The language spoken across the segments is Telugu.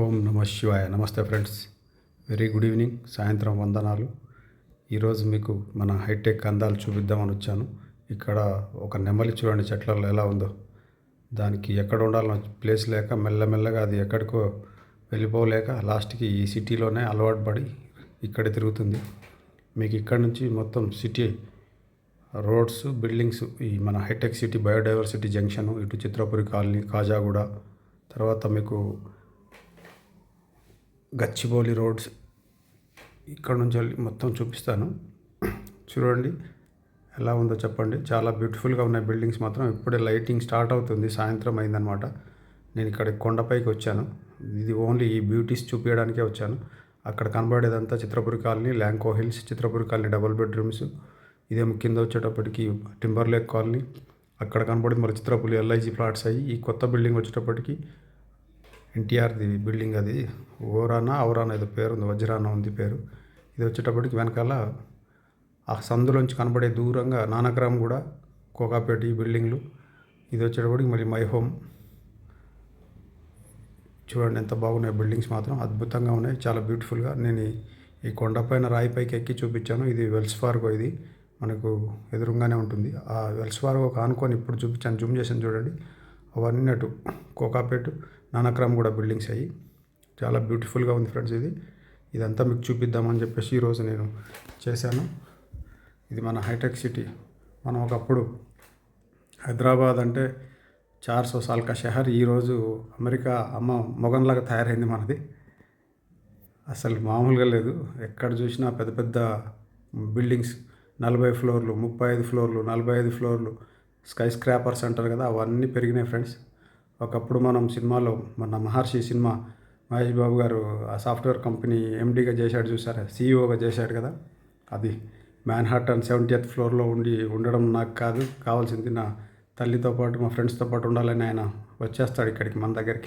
ఓం నమ శివాయ. నమస్తే ఫ్రెండ్స్. Very good evening. సాయంత్రం వందనాలు ఈరోజు మీకు మన హైటెక్ అందాలు చూపిద్దామని వచ్చాను. ఇక్కడ ఒక నెమలి చూడండి చెట్లలో ఎలా ఉందో. దానికి ఎక్కడ ఉండాలన్న ప్లేస్ లేక మెల్లమెల్లగా అది ఎక్కడికో వెళ్ళిపోలేక లాస్ట్కి ఈ సిటీలోనే అలవాటు పడి ఇక్కడ తిరుగుతుంది. మీకు ఇక్కడ నుంచి మొత్తం సిటీ రోడ్స్ బిల్డింగ్స్ ఈ మన హైటెక్ సిటీ బయోడైవర్సిటీ జంక్షన్ ఇటు చిత్రపురి కాలనీ కాజాగూడ తర్వాత మీకు గచ్చిబౌలి రోడ్స్ ఇక్కడ నుంచి వెళ్ళి మొత్తం చూపిస్తాను. చూడండి ఎలా ఉందో చెప్పండి. చాలా బ్యూటిఫుల్గా ఉన్నాయి బిల్డింగ్స్ మాత్రం. ఇప్పుడే లైటింగ్ స్టార్ట్ అవుతుంది. సాయంత్రం అయిందనమాట నేను ఇక్కడ కొండపైకి వచ్చాను. ఇది ఓన్లీ ఈ బ్యూటీస్ చూపించడానికే వచ్చాను. అక్కడ కనబడేదంతా Chitrapuri colony Lanco Hills Chitrapuri colony double bedrooms. ఇదేమో కింద వచ్చేటప్పటికి టింబర్లేక్ కాలనీ. అక్కడ కనబడింది మరి చిత్రపురి ఎల్ఐజీ ఫ్లాట్స్ అయ్యి. ఈ కొత్త బిల్డింగ్ వచ్చేటప్పటికి ఎన్టీఆర్ది బిల్డింగ్ అది ఓరానా ఔరానా ఏదో పేరు ఉంది వజ్రానా ఉంది పేరు. ఇది వచ్చేటప్పటికి వెనకాల ఆ సందులోంచి కనబడే దూరంగా నానగ్రామ్ కూడా కోకాపేట ఈ బిల్డింగ్లు. ఇది వచ్చేటప్పటికి మళ్ళీ మై హోమ్. చూడండి ఎంత బాగున్నాయి బిల్డింగ్స్ మాత్రం. అద్భుతంగా ఉన్నాయి చాలా బ్యూటిఫుల్గా. నేను ఈ- కొండపైన రాయిపైకి ఎక్కి చూపించాను. ఇది వెల్స్ ఫార్గో ఇది. మనకు ఎదురుగానే ఉంటుంది. ఆ వెల్స్ ఫార్గో ఆనుకొని ఇప్పుడు చూపించాను జూమ్ చేసాను చూడండి. అవన్నీ అటు కోకాపేట నానక్రామ్ కూడా బిల్డింగ్స్ అయ్యి చాలా బ్యూటిఫుల్గా ఉంది ఫ్రెండ్స్ ఇది. ఇదంతా మీకు చూపిద్దామని చెప్పేసి ఈరోజు నేను చేశాను. ఇది మన హైటెక్ సిటీ. మనం ఒకప్పుడు హైదరాబాద్ అంటే చార్ సో సాల్ కా షహర్ ఈరోజు అమెరికా అమ్మ మొగన్లాగా తయారైంది మనది. అసలు మామూలుగా లేదు. ఎక్కడ చూసినా పెద్ద పెద్ద బిల్డింగ్స్ నలభై ఫ్లోర్లు ముప్పై ఐదు ఫ్లోర్లు నలభై ఐదు ఫ్లోర్లు స్కై స్క్రాపర్స్ అంటారు కదా అవన్నీ పెరిగినాయి ఫ్రెండ్స్. ఒకప్పుడు మనం సినిమాలో మన మహర్షి సినిమా మహేష్ బాబు గారు ఆ సాఫ్ట్వేర్ కంపెనీ ఎండీగా చేశాడు చూసారా? సీఈఓగా చేశాడు కదా? అది మ్యాన్హాటన్ సెవెంటీయత్ ఫ్లోర్లో ఉండి ఉండడం నాకు కాదు కావాల్సింది నా తల్లితో పాటు మా ఫ్రెండ్స్తో పాటు ఉండాలని ఆయన వచ్చేస్తాడు ఇక్కడికి మన దగ్గరికి.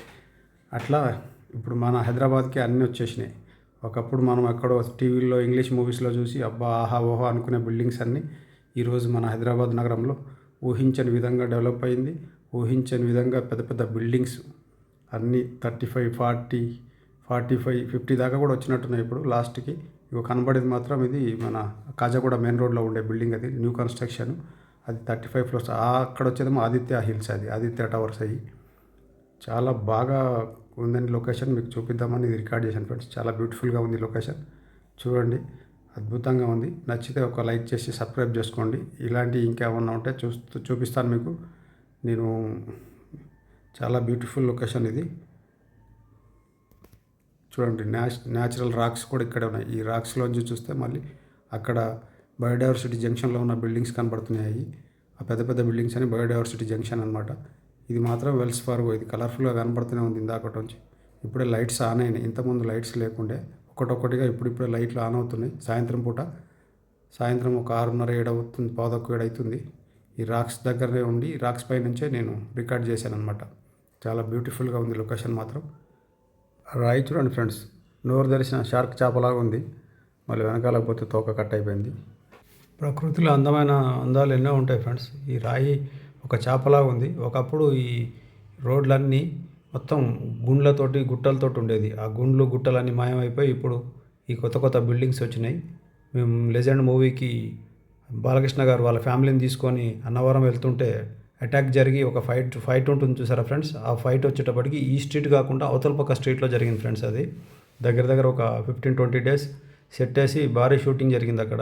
అట్లా ఇప్పుడు మన హైదరాబాద్కి అన్నీ వచ్చేసినాయి. ఒకప్పుడు మనం ఎక్కడో టీవీలో ఇంగ్లీష్ మూవీస్లో చూసి అబ్బా ఆహా ఓహో అనుకునే బిల్డింగ్స్ అన్నీ ఈరోజు మన హైదరాబాద్ నగరంలో ఊహించని విధంగా డెవలప్ అయింది. ఊహించని విధంగా పెద్ద పెద్ద బిల్డింగ్స్ అన్నీ thirty five forty forty five fifty దాకా కూడా వచ్చినట్టున్నాయి ఇప్పుడు. లాస్ట్కి ఇక కనబడేది మాత్రం ఇది మన కాజాగూడ మెయిన్ రోడ్లో ఉండే బిల్డింగ్ అది న్యూ కన్స్ట్రక్షన్. అది థర్టీ ఫైవ్ ఫ్లోర్స్ అక్కడ వచ్చేదేమో ఆదిత్య హిల్స్ అది ఆదిత్య టవర్స్ అయ్యి చాలా బాగా ఉందని లొకేషన్ మీకు చూపిద్దామని ఇది రికార్డ్ చేశాను ఫ్రెండ్స్. చాలా బ్యూటిఫుల్గా ఉంది లొకేషన్. చూడండి అద్భుతంగా ఉంది. నచ్చితే ఒక లైక్ చేసి సబ్స్క్రైబ్ చేసుకోండి. ఇలాంటివి ఇంకేమన్నా ఉంటే చూస్తూ చూపిస్తాను మీకు. నేను చాలా బ్యూటిఫుల్ లొకేషన్ ఇది. చూడండి న్యాచ్ న్యాచురల్ రాక్స్ కూడా ఇక్కడే ఉన్నాయి. ఈ రాక్స్లోంచి చూస్తే మళ్ళీ అక్కడ బయోడైవర్సిటీ జంక్షన్లో ఉన్న బిల్డింగ్స్ కనబడుతున్నాయి. ఆ పెద్ద పెద్ద బిల్డింగ్స్ అని బయోడైవర్సిటీ జంక్షన్ అనమాట ఇది మాత్రం వెల్స్ ఫార్గో ఇది కలర్ఫుల్గా కనబడుతూనే ఉంది ఇందాకటి నుంచి. ఇప్పుడే లైట్స్ ఆన్ అయినాయి. ఇంతకుముందు లైట్స్ లేకుండే. ఒకటొక్కటిగా ఇప్పుడిప్పుడే లైట్లు ఆన్ అవుతున్నాయి. సాయంత్రం పూట. సాయంత్రం ఒక ఆరున్నర ఏడు అవుతుంది పాదొక్క ఏడవుతుంది ఈ రాక్స్ దగ్గరనే ఉండి రాక్స్ పై నుంచే నేను రికార్డ్ చేశాను అనమాట చాలా బ్యూటిఫుల్గా ఉంది లొకేషన్ మాత్రం. రాయి చూడండి ఫ్రెండ్స్ నోరు తెరిచిన షార్క్ చేపలాగా ఉంది. మళ్ళీ వెనకాలకు పోతే తోక కట్ అయిపోయింది. ప్రకృతిలో అందమైన అందాలు ఎన్నో ఉంటాయి ఫ్రెండ్స్. ఈ రాయి ఒక చేపలాగా ఉంది. ఒకప్పుడు ఈ రోడ్లన్నీ మొత్తం గుండ్లతోటి గుట్టలతోటి ఉండేది. ఆ గుండ్లు గుట్టలన్నీ మాయమైపోయి ఇప్పుడు ఈ కొత్త కొత్త బిల్డింగ్స్ వచ్చినాయి. మేము లెజెండ్ మూవీకి బాలకృష్ణ గారు వాళ్ళ ఫ్యామిలీని తీసుకొని అన్నవరం వెళ్తుంటే అటాక్ జరిగి ఒక ఫైట్ ఫైట్ ఉంటుంది చూసారా ఫ్రెండ్స్ ఆ ఫైట్ వచ్చేటప్పటికి ఈ స్ట్రీట్ కాకుండా అవతల పక్క స్ట్రీట్లో జరిగింది ఫ్రెండ్స్ అది. దగ్గర దగ్గర ఒక ఫిఫ్టీన్ ట్వంటీ డేస్ సెట్ వేసి భారీ షూటింగ్ జరిగింది అక్కడ.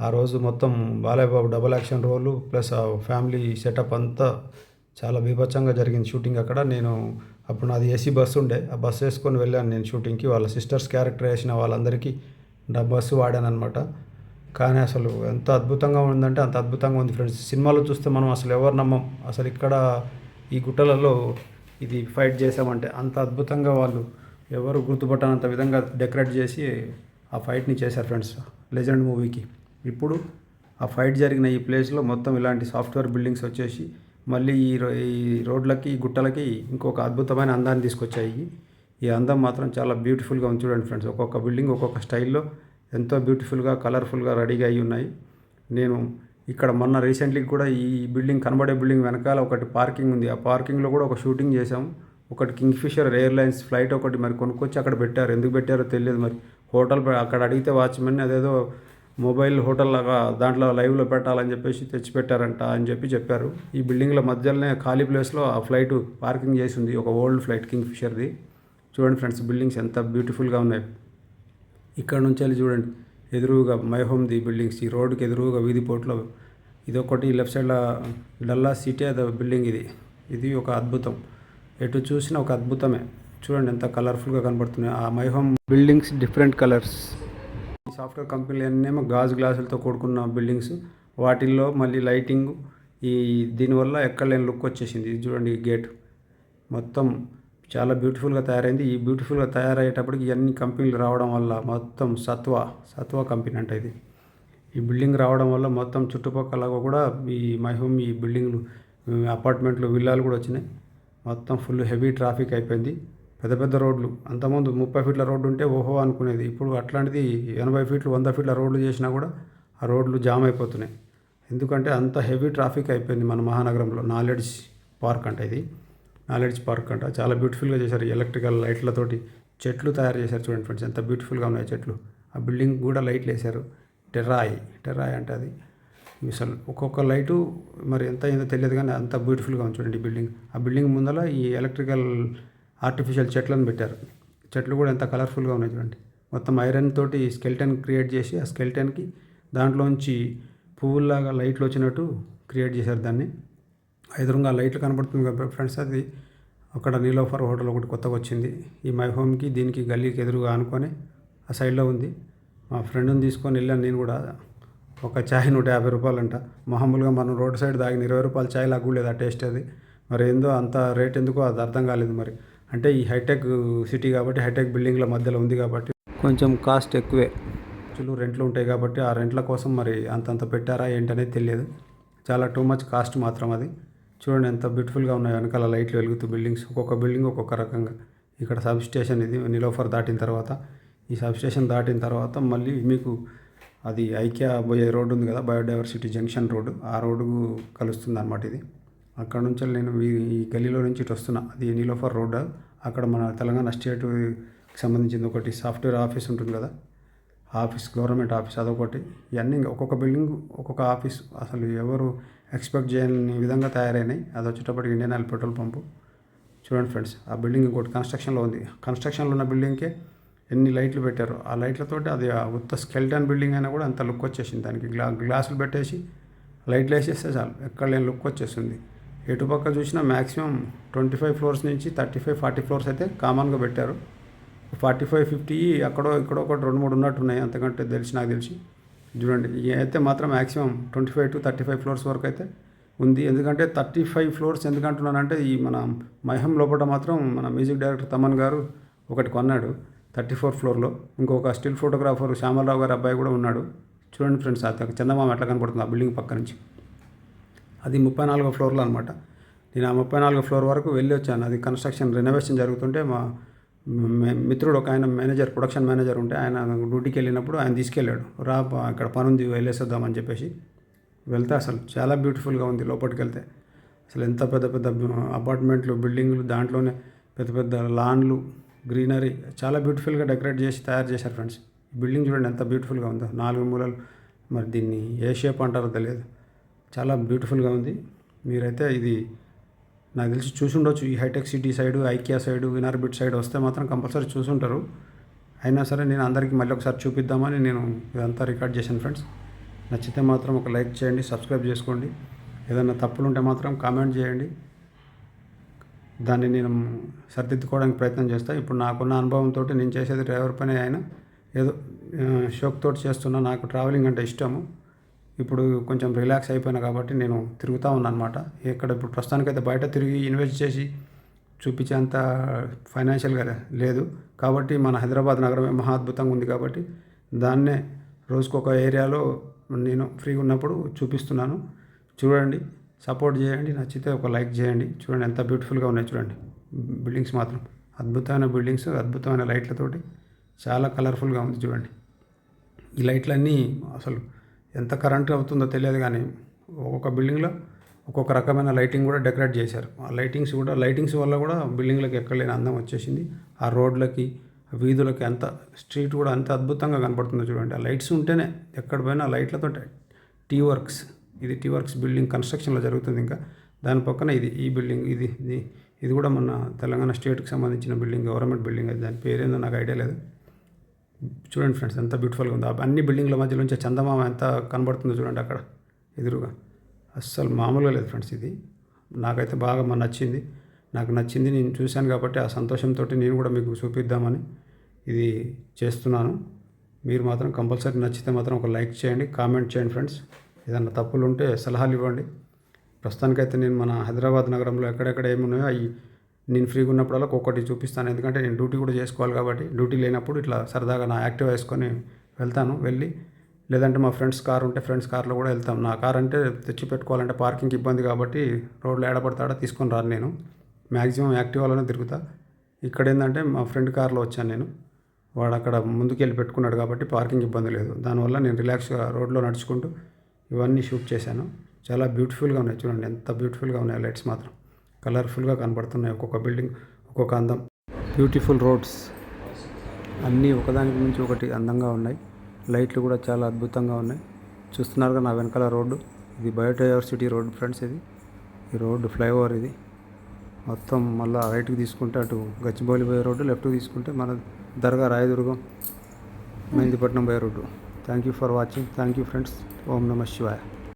ఆ రోజు మొత్తం Balayya Babu double action role plus ఆ ఫ్యామిలీ సెటప్ అంతా చాలా బీభత్సంగా జరిగింది షూటింగ్ అక్కడ. నేను అప్పుడు నాది ఏసీ బస్సు ఉండే. ఆ బస్సు వేసుకొని వెళ్ళాను నేను షూటింగ్కి వాళ్ళ సిస్టర్స్ క్యారెక్టర్ వేసిన వాళ్ళందరికీ నా బస్సు వాడాను అనమాట కానీ అసలు ఎంత అద్భుతంగా ఉందంటే అంత అద్భుతంగా ఉంది ఫ్రెండ్స్. సినిమాలో చూస్తే మనం అసలు ఎవరు నమ్మం. అసలు ఇక్కడ ఈ గుట్టలలో ఇది ఫైట్ చేసామంటే అంత అద్భుతంగా వాళ్ళు ఎవరు గుర్తుపట్టనంత విధంగా డెకరేట్ చేసి ఆ ఫైట్ని చేశారు ఫ్రెండ్స్ లెజెండ్ మూవీకి. ఇప్పుడు ఆ ఫైట్ జరిగిన ఈ ప్లేస్లో మొత్తం ఇలాంటి సాఫ్ట్వేర్ బిల్డింగ్స్ వచ్చేసి మళ్ళీ ఈ రో- ఈ రోడ్లకి ఈ గుట్టలకి ఇంకొక అద్భుతమైన అందాన్ని తీసుకొచ్చాయి. ఈ అందం మాత్రం చాలా బ్యూటిఫుల్గా ఉంది చూడండి ఫ్రెండ్స్. ఒక్కొక్క బిల్డింగ్ ఒక్కొక్క స్టైల్లో ఎంతో బ్యూటిఫుల్గా కలర్ఫుల్గా రెడీగా అయి ఉన్నాయి. నేను ఇక్కడ మొన్న రీసెంట్లీ కూడా ఈ బిల్డింగ్ కనబడే బిల్డింగ్ వెనకాల ఒకటి పార్కింగ్ ఉంది. ఆ పార్కింగ్లో కూడా ఒక షూటింగ్ చేశాం. ఒకటి కింగ్ఫిషర్ ఎయిర్లైన్స్ ఫ్లైట్ ఒకటి మరి కొనుక్కొచ్చి అక్కడ పెట్టారు. ఎందుకు పెట్టారో తెలియదు మరి. హోటల్ అక్కడ అడిగితే వాచ్మెన్ అదేదో మొబైల్ హోటల్ లాగా దాంట్లో లైవ్లో పెట్టాలని చెప్పేసి తెచ్చి పెట్టారంట అని చెప్పి చెప్పారు. ఈ బిల్డింగ్ల మధ్యలోనే ఖాళీ ప్లేస్లో ఆ ఫ్లైట్ పార్కింగ్ చేసింది ఒక ఓల్డ్ ఫ్లైట్ కింగ్ఫిషర్ది. చూడండి ఫ్రెండ్స్ బిల్డింగ్స్ ఎంత బ్యూటిఫుల్గా ఉన్నాయి. ఇక్కడ నుంచి వెళ్ళి చూడండి. ఎదురుగా మై హోమ్ ది బిల్డింగ్స్. ఈ రోడ్డుకి ఎదురుగా వీధి పోట్లో ఇదొకటి లెఫ్ట్ సైడ్లో డల్లా సిటీ అదే బిల్డింగ్ ఇది. ఇది ఒక అద్భుతం. ఎటు చూసినా ఒక అద్భుతమే. చూడండి ఎంత కలర్ఫుల్గా కనబడుతున్నాయి. ఆ My Home buildings different colours. ఈ సాఫ్ట్వేర్ కంపెనీలు అన్నేమో గాజు గ్లాసులతో కూడుకున్న బిల్డింగ్స్. వాటిల్లో మళ్ళీ లైటింగ్. ఈ దీనివల్ల ఎక్కడ లేని లుక్ వచ్చేసింది. ఇది చూడండి ఈ గేట్. మొత్తం చాలా బ్యూటిఫుల్గా తయారైంది. ఈ బ్యూటిఫుల్గా తయారయ్యేటప్పటికి ఇవన్నీ కంపెనీలు రావడం వల్ల మొత్తం సత్వ సత్వ కంపెనీ అంట ఇది. ఈ బిల్డింగ్ రావడం వల్ల మొత్తం చుట్టుపక్కల కూడా ఈ మై హోమ్ ఈ బిల్డింగ్లు అపార్ట్మెంట్లు విల్లాలు కూడా వచ్చినాయి. మొత్తం ఫుల్ హెవీ ట్రాఫిక్ అయిపోయింది. పెద్ద పెద్ద రోడ్లు. అంతకుముందు ముప్పై ఫీట్ల రోడ్డు ఉంటే ఓహో అనుకునేది. ఇప్పుడు అట్లాంటిది ఎనభై ఫీట్లు వంద ఫీట్ల రోడ్లు చేసినా కూడా ఆ రోడ్లు జామ్ అయిపోతున్నాయి. ఎందుకంటే అంత హెవీ ట్రాఫిక్ అయిపోయింది మన మహానగరంలో. నాలెడ్జ్ పార్క్ అంటే ఇది. నాలెడ్జ్ పార్క్ అంట. చాలా బ్యూటిఫుల్గా చేశారు ఎలక్ట్రికల్ లైట్లతోటి చెట్లు తయారు చేశారు చూడండి ఫ్రెండ్స్ ఎంత బ్యూటిఫుల్గా ఉన్నాయి చెట్లు. ఆ బిల్డింగ్ కూడా లైట్లు వేశారు. టెర్రాయ్ టెర్రాయ్ అంటే అది. మిసల్ ఒక్కొక్క లైటు మరి ఎంత అయిందో తెలియదు కానీ అంత బ్యూటిఫుల్గా ఉంది చూడండి బిల్డింగ్ ఆ బిల్డింగ్ ముందర ఈ ఎలక్ట్రికల్ ఆర్టిఫిషియల్ చెట్లను పెట్టారు. చెట్లు కూడా ఎంత కలర్ఫుల్గా ఉన్నాయి చూడండి. మొత్తం ఐరన్ తోటి స్కెల్టన్ క్రియేట్ చేసి ఆ స్కెల్టన్కి దాంట్లోంచి పువ్వుల్లాగా లైట్లు వచ్చినట్టు క్రియేట్ చేశారు దాన్ని. ఎదురుగా లైట్లు కనబడుతుంది కదా ఫ్రెండ్స్ అది అక్కడ నీలోఫర్ హోటల్ ఒకటి కొత్తగా వచ్చింది. ఈ మై హోమ్కి దీనికి గల్లీకి ఎదురుగా అనుకొని ఆ సైడ్లో ఉంది. మా ఫ్రెండ్ని తీసుకొని వెళ్ళాను నేను కూడా. ఒక ఛాయ్ నూట యాభై రూపాయలంట. మామూలుగా మనం రోడ్ సైడ్ తాగిన ఇరవై రూపాయల ఛాయ్ లాగలేదు ఆ టేస్ట్ అది. మరి ఏందో అంత రేట్ ఎందుకో అది అర్థం కాలేదు మరి. అంటే ఈ హైటెక్ సిటీ కాబట్టి హైటెక్ బిల్డింగ్ల మధ్యలో ఉంది కాబట్టి కొంచెం కాస్ట్ ఎక్కువే. ఖర్చులు రెంట్లు ఉంటాయి కాబట్టి ఆ రెంట్ల కోసం మరి అంతంత పెట్టారా ఏంటనేది తెలియదు. చాలా టూ మచ్ కాస్ట్ మాత్రం అది. చూడండి ఎంత బ్యూటిఫుల్గా ఉన్నాయి. వెనకాల లైట్లు వెలుగుతూ బిల్డింగ్స్. ఒక్కొక్క బిల్డింగ్ ఒక్కొక్క రకంగా. ఇక్కడ సబ్ స్టేషన్ ఇది నిలోఫర్ దాటిన తర్వాత. ఈ సబ్ స్టేషన్ దాటిన తర్వాత మళ్ళీ మీకు అది ఐక్యా పోయే రోడ్డు ఉంది కదా బయోడైవర్సిటీ జంక్షన్ రోడ్డు. ఆ రోడ్డు కలుస్తుంది అనమాట ఇది. అక్కడ నుంచి నేను ఈ- గల్లీలో నుంచి ఇటు వస్తున్నా. అది నీలోఫర్ రోడ్ అక్కడ మన తెలంగాణ స్టేట్కి సంబంధించింది ఒకటి సాఫ్ట్వేర్ ఆఫీస్ ఉంటుంది కదా. ఆఫీస్ గవర్నమెంట్ ఆఫీస్ అదొకటి. ఇవన్నీ ఒక్కొక్క బిల్డింగ్ ఒక్కొక్క ఆఫీస్ అసలు ఎవరు ఎక్స్పెక్ట్ చేయని విధంగా తయారైనాయి. అది వచ్చేటప్పటికి ఇండియన్ ఆయిల్ పెట్రోల్ పంపు. చూడండి ఫ్రెండ్స్ ఆ బిల్డింగ్ ఇంకోటి కన్స్ట్రక్షన్లో ఉంది. కన్స్ట్రక్షన్లో ఉన్న బిల్డింగ్కే ఎన్ని లైట్లు పెట్టారు ఆ లైట్లతోటి అది ఉత్త స్కెల్టన్ బిల్డింగ్ అయినా కూడా అంత లుక్ వచ్చేసింది. దానికి గ్లా గ్లాసులు పెట్టేసి లైట్లు వేసేస్తే చాలు ఎక్కడ లేని లుక్ వచ్చేస్తుంది. ఎటుపక్క చూసినా మ్యాక్సిమం ట్వంటీ ఫైవ్ ఫ్లోర్స్ నుంచి థర్టీ ఫైవ్ ఫార్టీ ఫ్లోర్స్ అయితే కామన్గా పెట్టారు. ఫార్టీ ఫైవ్ ఫిఫ్టీ అక్కడో ఇక్కడో ఒకటి రెండు మూడు ఉన్నట్టు ఉన్నాయి. అంతకంటే తెలిసి నాకు తెలిసి. చూడండి అయితే మాత్రం maximum twenty five to thirty five floors వరకు అయితే ఉంది. ఎందుకంటే థర్టీ ఫైవ్ ఫ్లోర్స్ ఎందుకంటున్నానంటే ఈ మన మహం లోపల మాత్రం మన మ్యూజిక్ డైరెక్టర్ తమన్ గారు ఒకటి కొన్నాడు థర్టీ ఫోర్ ఫ్లోర్లో. ఇంకొక స్టిల్ ఫోటోగ్రాఫర్ శ్యామలరావు గారి అబ్బాయి కూడా ఉన్నాడు. చూడండి ఫ్రెండ్స్ అది చందమామ ఎట్లా కనపడుతుంది ఆ బిల్డింగ్ పక్క నుంచి. అది ముప్పై నాలుగో ఫ్లోర్లో అనమాట నేను ఆ ముప్పై నాలుగో ఫ్లోర్ వరకు వెళ్ళి వచ్చాను. అది కన్స్ట్రక్షన్ రెనోవేషన్ జరుగుతుంటే మా మిత్రుడు ఒక ఆయన మేనేజర్ ప్రొడక్షన్ మేనేజర్ ఉంటే ఆయన డ్యూటీకి వెళ్ళినప్పుడు ఆయన తీసుకెళ్ళాడు. రా అక్కడ పని ఉంది వెళ్ళేసేద్దామని చెప్పేసి వెళ్తే అసలు చాలా బ్యూటిఫుల్గా ఉంది లోపలికి వెళ్తే అసలు ఎంత పెద్ద పెద్ద అపార్ట్మెంట్లు బిల్డింగ్లు దాంట్లోనే పెద్ద పెద్ద లాన్లు గ్రీనరీ చాలా బ్యూటిఫుల్గా డెకరేట్ చేసి తయారు చేశారు ఫ్రెండ్స్. బిల్డింగ్ చూడండి ఎంత బ్యూటిఫుల్గా ఉందో. నాలుగు మూలలు. మరి దీన్ని ఏ షేప్ అంటారో తెలియదు. చాలా బ్యూటిఫుల్గా ఉంది. మీరైతే ఇది నాకు తెలిసి చూసుండొచ్చు ఈ Hitech City side IKEA side Inorbit side వస్తే మాత్రం కంపల్సరీ చూసుంటారు అయినా సరే నేను అందరికీ మళ్ళీ ఒకసారి చూపిద్దామని నేను ఇదంతా రికార్డ్ చేశాను ఫ్రెండ్స్. నచ్చితే మాత్రం ఒక లైక్ చేయండి సబ్స్క్రైబ్ చేసుకోండి. ఏదైనా తప్పులు ఉంటే మాత్రం కామెంట్ చేయండి. దాన్ని నేను సరిదిద్దుకోవడానికి ప్రయత్నం చేస్తాను ఇప్పుడు నాకున్న అనుభవంతో నేను చేసేది డ్రైవర్ పని అయినా ఏదో షోక్ తోటి చేస్తున్నా నాకు ట్రావెలింగ్ అంటే ఇష్టము. ఇప్పుడు కొంచెం రిలాక్స్ అయిపోయినా కాబట్టి నేను తిరుగుతూ ఉన్నాను అనమాట ఇక్కడ ఇప్పుడు ప్రస్తుతానికైతే బయట తిరిగి ఇన్వెస్ట్ చేసి చూపించేంత ఫైనాన్షియల్గా లేదు. కాబట్టి మన హైదరాబాద్ నగరమే మహా అద్భుతంగా ఉంది కాబట్టి దాన్నే రోజుకొక ఏరియాలో నేను ఫ్రీగా ఉన్నప్పుడు చూపిస్తున్నాను. చూడండి సపోర్ట్ చేయండి నచ్చితే ఒక లైక్ చేయండి. చూడండి ఎంత బ్యూటిఫుల్గా ఉన్నాయి చూడండి. బిల్డింగ్స్ మాత్రం అద్భుతమైన బిల్డింగ్స్ అద్భుతమైన లైట్లతోటి చాలా కలర్ఫుల్గా ఉంది చూడండి. ఈ లైట్లన్నీ అసలు ఎంత కరెంట్ అవుతుందో తెలియదు కానీ ఒక్కొక్క బిల్డింగ్లో ఒక్కొక్క రకమైన లైటింగ్ కూడా డెకరేట్ చేశారు. ఆ లైటింగ్స్ కూడా లైటింగ్స్ వల్ల కూడా బిల్డింగ్లకు ఎక్కడలేని అందం వచ్చేసింది. ఆ రోడ్లకి వీధులకి అంత స్ట్రీట్ కూడా అంత అద్భుతంగా కనపడుతుందో చూడండి. ఆ లైట్స్ ఉంటేనే ఎక్కడ పోయినా లైట్లతో టీ వర్క్స్ ఇది టీ వర్క్స్ బిల్డింగ్ కన్స్ట్రక్షన్లో జరుగుతుంది ఇంకా. దాని పక్కన ఇది ఈ బిల్డింగ్ ఇది ఇది ఇది కూడా మన తెలంగాణ స్టేట్కి సంబంధించిన బిల్డింగ్ గవర్నమెంట్ బిల్డింగ్ అది. దాని పేరేందో నాకు ఐడియా లేదు. చూడండి ఫ్రెండ్స్ ఎంత బ్యూటిఫుల్గా ఉందో. అన్ని బిల్డింగ్ల మధ్యలో నుంచి చందమామ ఎంత కనబడుతుందో చూడండి అక్కడ ఎదురుగా. అస్సలు మామూలుగా లేదు ఫ్రెండ్స్ ఇది. నాకైతే బాగా మా నచ్చింది. నాకు నచ్చింది నేను చూశాను కాబట్టి ఆ సంతోషంతో నేను కూడా మీకు చూపిద్దామని ఇది చేస్తున్నాను. మీరు మాత్రం కంపల్సరీ నచ్చితే మాత్రం ఒక లైక్ చేయండి కామెంట్ చేయండి ఫ్రెండ్స్. ఏదన్నా తప్పులు ఉంటే సలహాలు ఇవ్వండి. ప్రస్తుతానికైతే నేను మన హైదరాబాద్ నగరంలో ఎక్కడెక్కడ ఏమున్నాయో అవి నేను ఫ్రీగా ఉన్నప్పుడల్లా ఒక్కొక్కటి చూపిస్తాను. ఎందుకంటే నేను డ్యూటీ కూడా చేసుకోవాలి కాబట్టి డ్యూటీ లేనప్పుడు ఇట్లా సరదాగా నా యాక్టివ్ వేసుకొని వెళ్తాను వెళ్ళి లేదంటే మా ఫ్రెండ్స్ కార్ ఉంటే ఫ్రెండ్స్ కార్లో కూడా వెళ్తాం. నా కార్ అంటే తెచ్చి పెట్టుకోవాలంటే పార్కింగ్ ఇబ్బంది కాబట్టి రోడ్లో ఏడపడతాడో తీసుకొని రాను నేను. మ్యాక్సిమం యాక్టివాలోనే తిరుగుతా. ఇక్కడ ఏంటంటే మా ఫ్రెండ్ కార్లో వచ్చాను నేను. వాడు అక్కడ ముందుకు వెళ్ళి పెట్టుకున్నాడు కాబట్టి పార్కింగ్ ఇబ్బంది లేదు. దానివల్ల నేను రిలాక్స్గా రోడ్లో నడుచుకుంటూ ఇవన్నీ షూట్ చేశాను. చాలా బ్యూటిఫుల్గా ఉన్నాయి. చూడండి ఎంత బ్యూటిఫుల్గా ఉన్నాయి లైట్స్ మాత్రం. కలర్ఫుల్గా కనబడుతున్నాయి. ఒక్కొక్క బిల్డింగ్ ఒక్కొక్క అందం. Beautiful roads. అన్నీ ఒకదానికి నుంచి ఒకటి అందంగా ఉన్నాయి. లైట్లు కూడా చాలా అద్భుతంగా ఉన్నాయి. చూస్తున్నారుగా నా వెనకాల రోడ్డు. ఇది బయోడైవర్సిటీ రోడ్డు ఫ్రెండ్స్ ఇది. ఈ రోడ్డు ఫ్లైఓవర్ ఇది. మొత్తం మళ్ళీ రైట్కి తీసుకుంటే అటు గచ్చిబౌలి పోయే రోడ్డు లెఫ్ట్కి తీసుకుంటే మన దర్గా రాయదుర్గం మెహందీపట్నం పోయే road. Thank you for watching. Thank you friends. ఓం నమ శివాయ.